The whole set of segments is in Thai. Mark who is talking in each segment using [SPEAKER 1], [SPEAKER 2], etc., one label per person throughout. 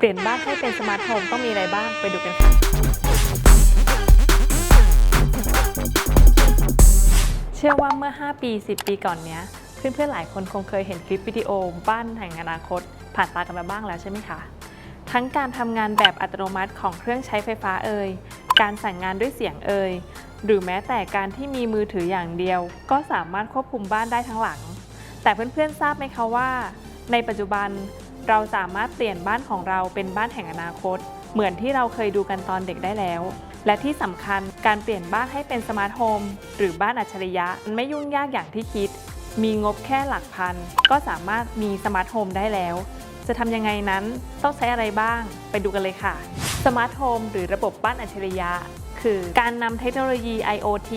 [SPEAKER 1] เปลี่ยนบ้านให้เป็นสมาร์ทโฮมต้องมีอะไรบ้างไปดูกันค่ะ เชื่อว่าเมื่อ 5 ปี 10 ปีก่อนเนี้ย เพื่อนๆ หลายคนคงเคยเห็นคลิปวิดีโอบ้านแห่งอนาคต ผ่านตากันมาบ้างแล้วใช่ไหมคะ ทั้งการทำงานแบบอัตโนมัติของเครื่องใช้ไฟฟ้าเอ่ย การสั่งงานด้วยเสียงเอ่ย หรือแม้แต่การที่มีมือถืออย่างเดียว ก็สามารถควบคุมบ้านได้ทั้งหลัง แต่เพื่อนๆ ทราบไหมคะว่า ในปัจจุบัน เราสามารถเปลี่ยนบ้านของเราเป็นบ้านแห่งอนาคต เหมือนที่เราเคยดูกันตอนเด็กได้แล้ว และที่สำคัญการเปลี่ยนบ้านให้เป็นสมาร์ทโฮมหรือบ้านอัจฉริยะไม่ยุ่งยากอย่างที่คิด มีงบแค่หลักพัน ก็สามารถมีสมาร์ทโฮมได้แล้ว จะทำยังไงนั้นต้องใช้อะไรบ้าง ไปดูกันเลยค่ะสมาร์ทโฮมหรือระบบบ้านอัจฉริยะ คือการนำเทคโนโลยี IoT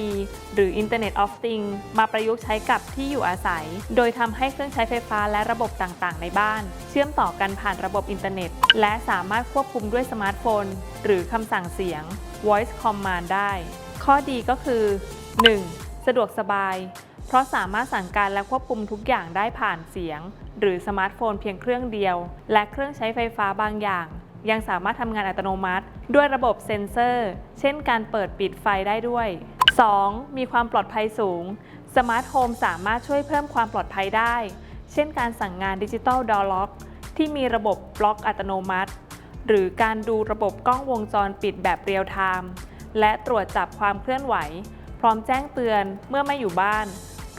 [SPEAKER 1] หรือ Internet of Things มาประยุกต์ใช้กับที่อยู่อาศัย โดยทำให้เครื่องใช้ไฟฟ้าและระบบต่างๆ ในบ้าน เชื่อมต่อกันผ่านระบบอินเทอร์เน็ต และสามารถควบคุมด้วยสมาร์ทโฟน หรือคำสั่งเสียง Voice Command ได้ ข้อดีก็คือ 1. สะดวกสบาย เพราะสามารถสั่งการและควบคุมทุกอย่างได้ผ่านเสียง หรือสมาร์ทโฟนเพียงเครื่องเดียว และเครื่องใช้ไฟฟ้าบางอย่าง ยังสามารถทำงานอัตโนมัติ ด้วยระบบเซ็นเซอร์ เช่นการเปิดปิดไฟได้ด้วย 2. มีความปลอดภัยสูง สมาร์ทโฮมสามารถช่วยเพิ่มความปลอดภัยได้ เช่นการสั่งงานดิจิตอลดอลล็อกที่มีระบบบล็อกอัตโนมัติ หรือการดูระบบกล้องวงจรปิดแบบเรียลไทม์ และตรวจจับความเคลื่อนไหว พร้อมแจ้งเตือนเมื่อไม่อยู่บ้าน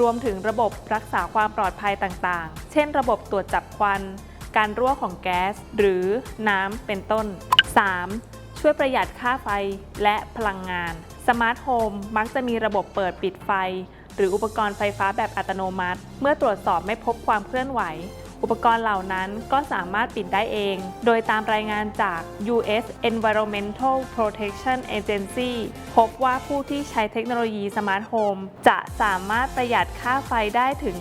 [SPEAKER 1] รวมถึงระบบรักษาความปลอดภัยต่างๆ เช่น ระบบตรวจจับควัน การรั่วของแก๊ส หรือน้ำเป็นต้น 3. ช่วยประหยัดค่าไฟและพลังงาน สมาร์ทโฮมมักจะมีระบบเปิดปิดไฟ หรืออุปกรณ์ไฟฟ้าแบบอัตโนมัติ เมื่อตรวจสอบไม่พบความเคลื่อนไหว อุปกรณ์เหล่านั้นก็สามารถปิดได้เอง โดยตามรายงานจาก US Environmental Protection Agency พบว่าผู้ที่ใช้เทคโนโลยีสมาร์ทโฮมจะสามารถประหยัดค่าไฟได้ถึง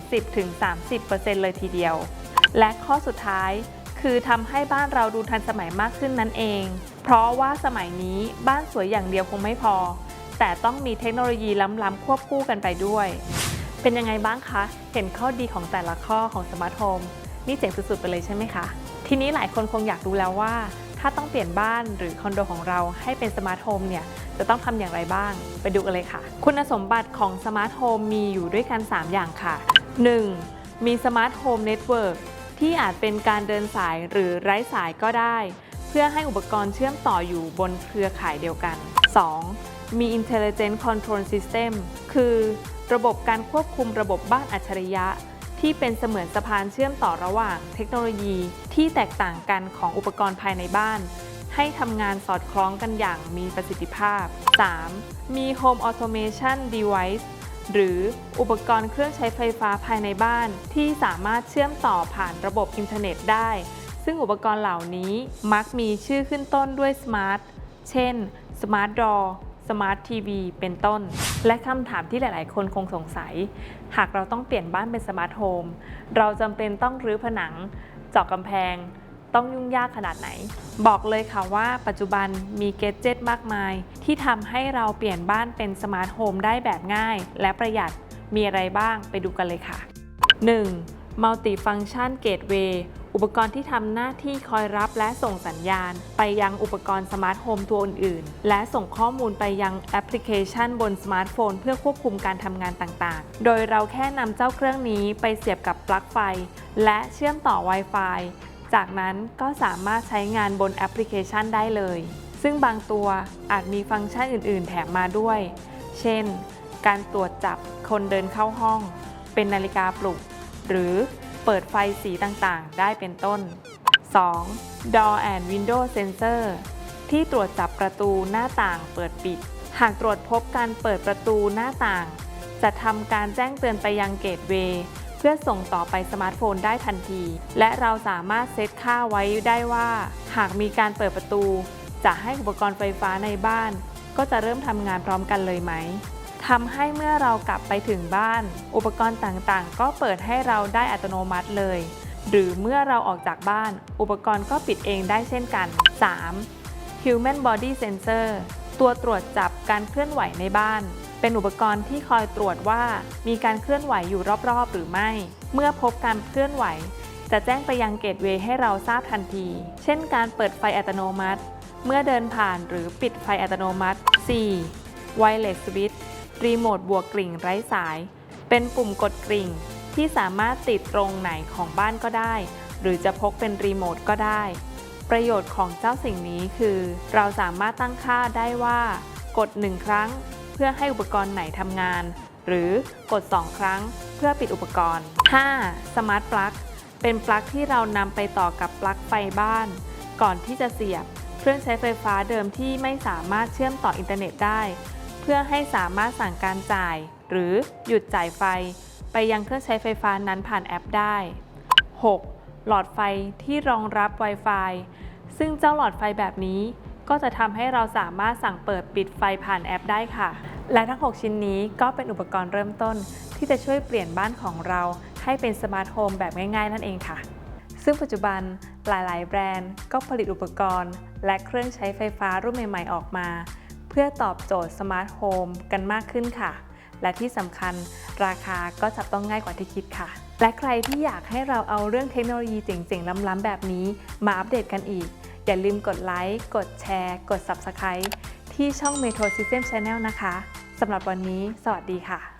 [SPEAKER 1] 10-30%เลยทีเดียว และข้อสุดท้าย คือทำให้บ้านเราดูทันสมัยมากขึ้นนั่นเอง เพราะว่าสมัยนี้บ้านสวยอย่างเดียวคงไม่พอ แต่ต้องมีเทคโนโลยีล้ำๆควบคู่กันไปด้วย เป็นยังไงบ้างคะ เห็นข้อดีของแต่ละข้อของสมาร์ทโฮมนี่เจ๋งสุดๆไปเลยใช่ไหมคะ ทีนี้หลายคนคงอยากรู้แล้วว่า ถ้าต้องเปลี่ยนบ้านหรือคอนโดของเราให้เป็นสมาร์ทโฮมเนี่ยจะต้องทำอย่างไรบ้าง ไปดูกันเลยค่ะ คุณสมบัติของสมาร์ทโฮมมีอยู่ด้วยกัน 3 อย่างค่ะ 1. มีสมาร์ทโฮมเน็ตเวิร์ก ที่อาจเป็นการเดินสายหรือไร้สายก็ได้ เพื่อให้อุปกรณ์เชื่อมต่ออยู่บนเครือข่ายเดียวกัน 2. มี Intelligent Control System คือระบบการควบคุมระบบบ้านอัจฉริยะ ที่เป็นเสมือนสะพานเชื่อมต่อระหว่างเทคโนโลยีที่แตกต่างกันของอุปกรณ์ภายในบ้าน ให้ทำงานสอดคล้องกันอย่างมีประสิทธิภาพ 3. มี Home Automation Device หรืออุปกรณ์เครื่องใช้ไฟฟ้าภายในบ้านที่สามารถเชื่อมต่อผ่านระบบอินเทอร์เน็ตได้ ซึ่งอุปกรณ์เหล่านี้มักมีชื่อขึ้นต้นด้วย Smart เช่น Smart Door Smart TV เป็นต้น และคำถามที่หลาย ๆ คนคงสงสัย หากเราต้องเปลี่ยนบ้านเป็นสมาร์ทโฮม เราจำเป็นต้องรื้อผนัง เจาะกำแพง ต้องยุ่งยากขนาดไหน บอกเลยค่ะว่าปัจจุบันมีเกจเจ็ตมากมาย ที่ทำให้เราเปลี่ยนบ้านเป็นสมาร์ทโฮมได้แบบง่าย และประหยัดมีอะไรบ้างไปดูกันเลยค่ะ 1. Multifunction Gateway อุปกรณ์ที่ทำหน้าที่คอยรับและส่งสัญญาณ ไปยังอุปกรณ์สมาร์ทโฮมตัวอื่น ๆ และส่งข้อมูลไปยังแอปพลิเคชันบนสมาร์ทโฟน เพื่อควบคุมการทำงานต่าง ๆ โดยเราแค่นำเจ้าเครื่องนี้ไปเสียบกับปลั๊กไฟ และเชื่อมต่อ Wi-Fi จากนั้นก็สามารถใช้งานบนแอปพลิเคชันได้เลย ซึ่งบางตัวอาจมีฟังก์ชันอื่น ๆ แถมมาด้วย เช่น การตรวจจับคนเดินเข้าห้อง เป็นนาฬิกาปลุก หรือเปิดไฟสีต่าง ๆ ได้เป็นต้น 2. Door and Window Sensor ที่ตรวจจับประตูหน้าต่างเปิดปิด หากตรวจพบการเปิดประตูหน้าต่าง จะทำการแจ้งเตือนไปยังเกตเวย์ เพื่อส่งต่อไปสมาร์ทโฟนได้ทันที และเราสามารถเซตค่าไว้ได้ว่า หากมีการเปิดประตู จะให้อุปกรณ์ไฟฟ้าในบ้าน ก็จะเริ่มทำงานพร้อมกันเลยไหมทำให้เมื่อเรากลับไปถึงบ้าน อุปกรณ์ต่างๆ ก็เปิดให้เราได้อัตโนมัติเลย หรือเมื่อเราออกจากบ้าน อุปกรณ์ก็ปิดเองได้เช่นกัน 3. Human Body Sensor ตัวตรวจจับการเคลื่อนไหวในบ้าน เป็นอุปกรณ์ที่คอยตรวจว่ามีการเคลื่อนไหวอยู่รอบๆ หรือไม่ เมื่อพบการเคลื่อนไหว จะแจ้งไปยังเกตเวย์ให้เราทราบทันที เช่นการเปิดไฟอัตโนมัติ เมื่อเดินผ่านหรือปิดไฟอัตโนมัติ 4. Wireless Switch รีโมทบวกกริ่งไร้สาย เป็นปุ่มกดกริ่ง ที่สามารถติดตรงไหนของบ้านก็ได้ หรือจะพกเป็นรีโมทก็ได้ ประโยชน์ของเจ้าสิ่งนี้คือ เราสามารถตั้งค่าได้ว่า กด 1 ครั้ง เพื่อให้อุปกรณ์ไหนทำงาน หรือกด 2 ครั้งเพื่อปิดอุปกรณ์ 5. สมาร์ทปลั๊กเป็นปลั๊กที่เรานำไปต่อกับปลั๊กไฟบ้าน ก่อนที่จะเสียบ เครื่องใช้ไฟฟ้าเดิมที่ไม่สามารถเชื่อมต่ออินเทอร์เน็ตได้ เพื่อให้สามารถสั่งการจ่าย หรือหยุดจ่ายไฟ ไปยังเครื่องใช้ไฟฟ้านั้นผ่านแอปได้ 6. หลอดไฟที่รองรับ Wi-Fi ซึ่งเจ้าหลอดไฟแบบนี้ ก็จะทำให้เราสามารถสั่งเปิดปิดไฟผ่านแอปได้ค่ะ และทั้ง 6 ชิ้นนี้ก็เป็นอุปกรณ์เริ่มต้น ที่จะช่วยเปลี่ยนบ้านของเราให้เป็นสมาร์ทโฮมแบบง่ายๆ นั่นเองค่ะ ซึ่งปัจจุบันหลายๆ แบรนด์ก็ผลิตอุปกรณ์ และเครื่องใช้ไฟฟ้ารุ่นใหม่ๆ ออกมา เพื่อตอบโจทย์สมาร์ทโฮมกันมากขึ้นค่ะ และที่สำคัญราคาก็จับต้องง่ายกว่าที่คิดค่ะ และใครที่อยากให้เราเอาเรื่องเทคโนโลยีเจ๋งๆ ล้ำๆ แบบนี้ มาอัปเดตกันอีก อย่าลืมกดไลค์ กดแชร์ กด Subscribe ที่ช่อง Metro System Channel นะคะ สำหรับวันนี้ สวัสดีค่ะ